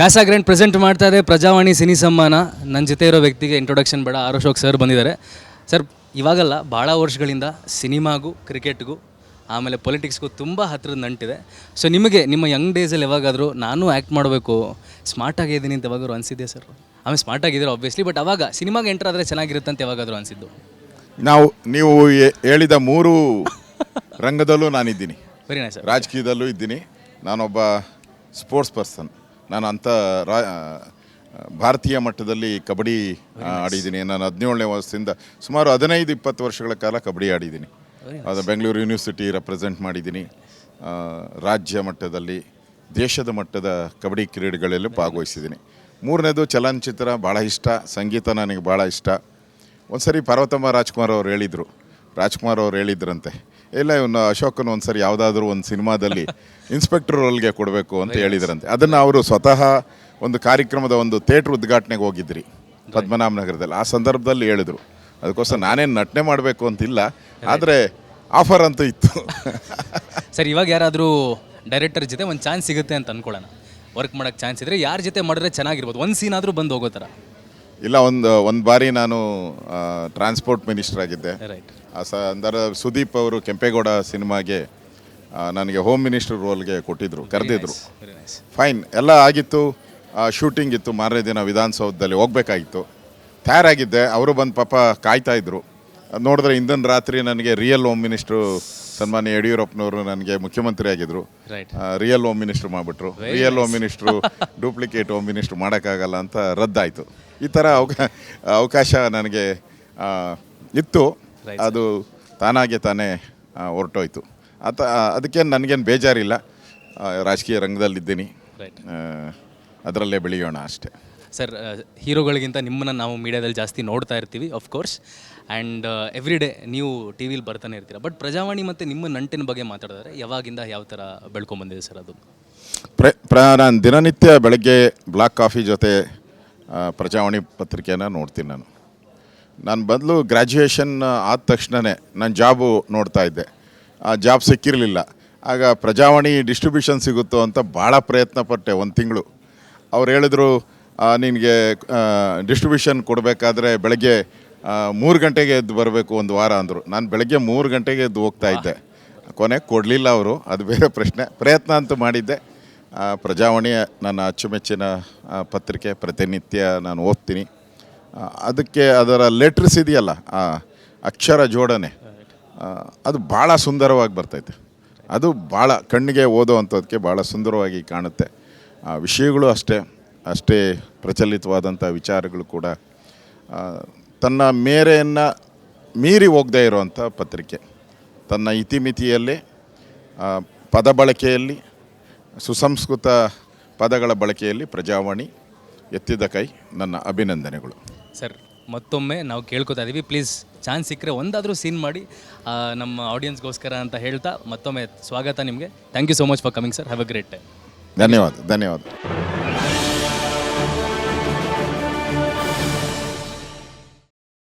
CASA grand present ಮಾಡ್ತಾ ಇದೆ Prajavani cine ಸಮ್ಮಾನ. ನನ್ನ ಜೊತೆ ಇರೋ ವ್ಯಕ್ತಿಗೆ ಇಂಟ್ರೊಡಕ್ಷನ್ ಬೇಡ. ಆರೋಶೋಕ್ ಅಶೋಕ್ ಸರ್ ಬಂದಿದ್ದಾರೆ. ಸರ್ ಇವಾಗಲ್ಲ ಭಾಳ ವರ್ಷಗಳಿಂದ ಸಿನಿಮಾಗೂ ಕ್ರಿಕೆಟ್ಗೂ ಆಮೇಲೆ ಪೊಲಿಟಿಕ್ಸ್ಗೂ ತುಂಬ ಹತ್ತಿರದ ನಂಟಿದೆ. ಸೊ ನಿಮಗೆ ನಿಮ್ಮ ಯಂಗ್ ಡೇಸಲ್ಲಿ ಯಾವಾಗಾದರೂ ನಾನು ಆ್ಯಕ್ಟ್ ಮಾಡಬೇಕು ಸ್ಮಾರ್ಟ್ ಆಗಿದ್ದೀನಿ ಅಂತ ಯಾವಾಗಾದ್ರು ಅನಿಸಿದ್ದೆ ಸರ್ ಆಮೇಲೆ ಸ್ಮಾರ್ಟ್ ಆಗಿದ್ದೀರಾ ಆಬ್ವಿಯಸ್ಲಿ ಬಟ್ ಅವಾಗ ಸಿನಿಮಾಗೆ ಎಂಟರ್ ಆದರೆ ಚೆನ್ನಾಗಿರುತ್ತೆ ಅಂತ ಯಾವಾಗಾದರೂ ಅನಿಸಿದ್ದು? ನಾವು ನೀವು ಹೇಳಿದ ಮೂರು ರಂಗದಲ್ಲೂ ನಾನಿದ್ದೀನಿ. ವೆರಿ ನೈಸ್ ಸರ್ ರಾಜಕೀಯದಲ್ಲೂ ಇದ್ದೀನಿ. ನಾನೊಬ್ಬ ಸ್ಪೋರ್ಟ್ಸ್ ಪರ್ಸನ್ ನಾನು ಅಂಥ ರಾ ಭಾರತೀಯ ಮಟ್ಟದಲ್ಲಿ ಕಬಡ್ಡಿ ಆಡಿದ್ದೀನಿ. ನಾನು ಹದಿನೇಳನೇ ವರ್ಷದಿಂದ ಸುಮಾರು ಹದಿನೈದು ಇಪ್ಪತ್ತು ವರ್ಷಗಳ ಕಾಲ ಕಬಡ್ಡಿ ಆಡಿದ್ದೀನಿ. ಅದು ಬೆಂಗಳೂರು ಯೂನಿವರ್ಸಿಟಿ ರೆಪ್ರೆಸೆಂಟ್ ಮಾಡಿದ್ದೀನಿ. ರಾಜ್ಯ ಮಟ್ಟದಲ್ಲಿ ದೇಶದ ಮಟ್ಟದ ಕಬಡ್ಡಿ ಕ್ರೀಡೆಗಳಲ್ಲಿ ಭಾಗವಹಿಸಿದ್ದೀನಿ. ಮೂರನೇದು ಚಲನಚಿತ್ರ ಭಾಳ ಇಷ್ಟ. ಸಂಗೀತ ನನಗೆ ಭಾಳ ಇಷ್ಟ. ಒಂದ್ಸರಿ ಪಾರ್ವತಮ್ಮ ರಾಜ್ಕುಮಾರ್ ಅವರು ಹೇಳಿದರು ರಾಜ್ಕುಮಾರ್ ಅವ್ರು ಹೇಳಿದ್ರಂತೆ ಇಲ್ಲ ಇವನು ಅಶೋಕನ್ ಒಂದ್ಸರಿ ಯಾವುದಾದ್ರೂ ಒಂದು ಸಿನಿಮಾದಲ್ಲಿ ಇನ್ಸ್ಪೆಕ್ಟರ್ ರೋಲ್ಗೆ ಕೊಡಬೇಕು ಅಂತ ಹೇಳಿದ್ರಂತೆ. ಅದನ್ನು ಅವರು ಸ್ವತಃ ಒಂದು ಕಾರ್ಯಕ್ರಮದ ಒಂದು ಥಿಯೇಟ್ರ್ ಉದ್ಘಾಟನೆಗೆ ಹೋಗಿದ್ರಿ ಪದ್ಮನಾಭನಗರದಲ್ಲಿ ಆ ಸಂದರ್ಭದಲ್ಲಿ ಹೇಳಿದ್ರು. ಅದಕ್ಕೋಸ್ಕರ ನಾನೇನು ನಟನೆ ಮಾಡಬೇಕು ಅಂತಿಲ್ಲ ಆದರೆ ಆಫರ್ ಅಂತೂ ಇತ್ತು. ಸರ್ ಇವಾಗ ಯಾರಾದರೂ ಡೈರೆಕ್ಟರ್ ಜೊತೆ ಒಂದು ಚಾನ್ಸ್ ಸಿಗುತ್ತೆ ಅಂತ ಅನ್ಕೊಳ್ಳೋಣ. ವರ್ಕ್ ಮಾಡೋಕ್ಕೆ ಚಾನ್ಸ್ ಇದ್ದರೆ ಯಾರ ಜೊತೆ ಮಾಡಿದ್ರೆ ಚೆನ್ನಾಗಿರ್ಬೋದು. ಒಂದು ಸೀನ್ ಆದರೂ ಬಂದು ಹೋಗೋ ಥರ. ಇಲ್ಲ ಒಂದು ಒಂದು ಬಾರಿ ನಾನು ಟ್ರಾನ್ಸ್ಪೋರ್ಟ್ ಮಿನಿಸ್ಟರ್ ಆಗಿದ್ದೆ. ರೈಟ್ ಸ ಅಂದರೆ ಸುದೀಪ್ ಅವರು ಕೆಂಪೇಗೌಡ ಸಿನಿಮಾಗೆ ಆ, ನನಗೆ ಹೋಮ್ ಮಿನಿಸ್ಟರ್ ರೋಲ್ಗೆ ಕೊಟ್ಟಿದ್ದರು ಕರೆದಿದ್ರು. ವೆರಿ ನೈಸ್ ಫೈನ್ ಎಲ್ಲ ಆಗಿತ್ತು ಶೂಟಿಂಗ್ ಇತ್ತು ಮಾರನೇ ದಿನ ವಿಧಾನಸೌಧದಲ್ಲಿ ಹೋಗ್ಬೇಕಾಗಿತ್ತು. ತಯಾರಾಗಿದ್ದೆ ಅವರು ಬಂದು ಪಾಪ ಕಾಯ್ತಾ ಇದ್ರು. ಅದ್ ನೋಡಿದ್ರೆ ಇಂದಿನ ರಾತ್ರಿ ನನಗೆ ರಿಯಲ್ ಹೋಮ್ ಮಿನಿಸ್ಟ್ರು ಸನ್ಮಾನ್ಯ ಯಡಿಯೂರಪ್ಪನವರು ನನಗೆ ಮುಖ್ಯಮಂತ್ರಿ ಆಗಿದ್ರು. ರೈಟ್ ರಿಯಲ್ ಹೋಮ್ ಮಿನಿಸ್ಟ್ರು ಮಾಡಿಬಿಟ್ರು. Real home minister duplicate home minister ಮಾಡೋಕ್ಕಾಗಲ್ಲ ಅಂತ ರದ್ದಾಯಿತು. ಈ ಥರ ಅವಕಾ ಅವಕಾಶ ನನಗೆ ಇತ್ತು. ಅದು ತಾನಾಗೆ ತಾನೇ ಹೊರಟೋಯ್ತು. ಆತ ಅದಕ್ಕೆ ನನಗೇನು ಬೇಜಾರಿಲ್ಲ. ರಾಜಕೀಯ ರಂಗದಲ್ಲಿದ್ದೀನಿ. ರೈಟ್. ಅದರಲ್ಲೇ ಬೆಳೆಯೋಣ ಅಷ್ಟೇ. ಸರ್ ಹೀರೋಗಳಿಗಿಂತ ನಿಮ್ಮನ್ನು ನಾವು ಮೀಡಿಯಾದಲ್ಲಿ ಜಾಸ್ತಿ ನೋಡ್ತಾ ಇರ್ತೀವಿ of course and every day ನೀವು ಟಿ ವಿಲಿ ಬರ್ತಾನೆ ಇರ್ತೀರ. ಬಟ್ ಪ್ರಜಾವಾಣಿ ಮತ್ತು ನಿಮ್ಮ ನಂಟಿನ ಬಗ್ಗೆ ಮಾತಾಡಿದ್ರೆ ಯಾವಾಗಿಂದ ಯಾವ ಥರ ಬೆಳ್ಕೊಂಬಂದಿದೆ ಸರ್ ಅದು? ಪ್ರ ಪ್ರ ನಾನು ದಿನನಿತ್ಯ ಬೆಳಗ್ಗೆ ಬ್ಲಾಕ್ ಕಾಫಿ ಜೊತೆ ಪ್ರಜಾವಾಣಿ ಪತ್ರಿಕೆನ ನೋಡ್ತೀನಿ ನಾನು. ನಾನು ಬದಲು ಗ್ರ್ಯಾಜುಯೇಷನ್ ಆದ ತಕ್ಷಣವೇ ನಾನು ಜಾಬು ನೋಡ್ತಾ ಇದ್ದೆ. ಆ ಜಾಬ್ ಸಿಕ್ಕಿರಲಿಲ್ಲ. ಆಗ ಪ್ರಜಾವಾಣಿ ಡಿಸ್ಟ್ರಿಬ್ಯೂಷನ್ ಸಿಗುತ್ತೋ ಅಂತ ಭಾಳ ಪ್ರಯತ್ನ ಪಟ್ಟೆ ಒಂದು ತಿಂಗಳು. ಅವ್ರು ಹೇಳಿದ್ರು ನಿನಗೆ ಡಿಸ್ಟ್ರಿಬ್ಯೂಷನ್ ಕೊಡಬೇಕಾದ್ರೆ ಬೆಳಗ್ಗೆ ಮೂರು ಗಂಟೆಗೆ ಎದ್ದು ಬರಬೇಕು ಒಂದು ವಾರ ಅಂದರು. ನಾನು ಬೆಳಗ್ಗೆ ಮೂರು ಗಂಟೆಗೆ ಎದ್ದು ಹೋಗ್ತಾ ಇದ್ದೆ. ಕೊನೆ ಕೊಡಲಿಲ್ಲ ಅವರು ಅದು ಬೇರೆ ಪ್ರಶ್ನೆ. ಪ್ರಯತ್ನ ಅಂತೂ ಮಾಡಿದ್ದೆ. ಪ್ರಜಾವಾಣಿ ನನ್ನ ಅಚ್ಚುಮೆಚ್ಚಿನ ಪತ್ರಿಕೆ ಪ್ರತಿನಿತ್ಯ ನಾನು ಓದ್ತೀನಿ. ಅದಕ್ಕೆ ಅದರ ಲೆಟ್ರ್ಸ್ ಇದೆಯಲ್ಲ ಆ ಅಕ್ಷರ ಜೋಡಣೆ. ಅದು ಭಾಳ ಸುಂದರವಾಗಿ ಬರ್ತೈತೆ. ಅದು ಭಾಳ ಕಣ್ಣಿಗೆ ಓದೋ ಅಂಥದ್ದಕ್ಕೆ ಭಾಳ ಸುಂದರವಾಗಿ ಕಾಣುತ್ತೆ. ಆ, ವಿಷಯಗಳು ಅಷ್ಟೇ ಅಷ್ಟೇ ಪ್ರಚಲಿತವಾದಂಥ ವಿಚಾರಗಳು ಕೂಡ ತನ್ನ ಮೇರೆಯನ್ನು ಮೀರಿ ಹೋಗದೇ ಇರುವಂಥ ಪತ್ರಿಕೆ. ತನ್ನ ಇತಿಮಿತಿಯಲ್ಲಿ ಪದ ಬಳಕೆಯಲ್ಲಿ ಸುಸಂಸ್ಕೃತ ಪದಗಳ ಬಳಕೆಯಲ್ಲಿ ಪ್ರಜಾವಾಣಿ ಎತ್ತಿದ ಕೈ ನನ್ನ ಅಭಿನಂದನೆಗಳು. ಸರ್ ಮತ್ತೊಮ್ಮೆ ನಾವು ಕೇಳ್ಕೊತಾ ಇದ್ದೀವಿ ಪ್ಲೀಸ್ ಚಾನ್ಸ್ ಸಿಕ್ಕರೆ ಒಂದಾದರೂ ಸೀನ್ ಮಾಡಿ ಆ, ನಮ್ಮ ಆಡಿಯನ್ಸ್ಗೋಸ್ಕರ ಅಂತ ಹೇಳ್ತಾ ಮತ್ತೊಮ್ಮೆ ಸ್ವಾಗತ ನಿಮಗೆ. Thank you so much for coming sir have a great time ಧನ್ಯವಾದ ಧನ್ಯವಾದ.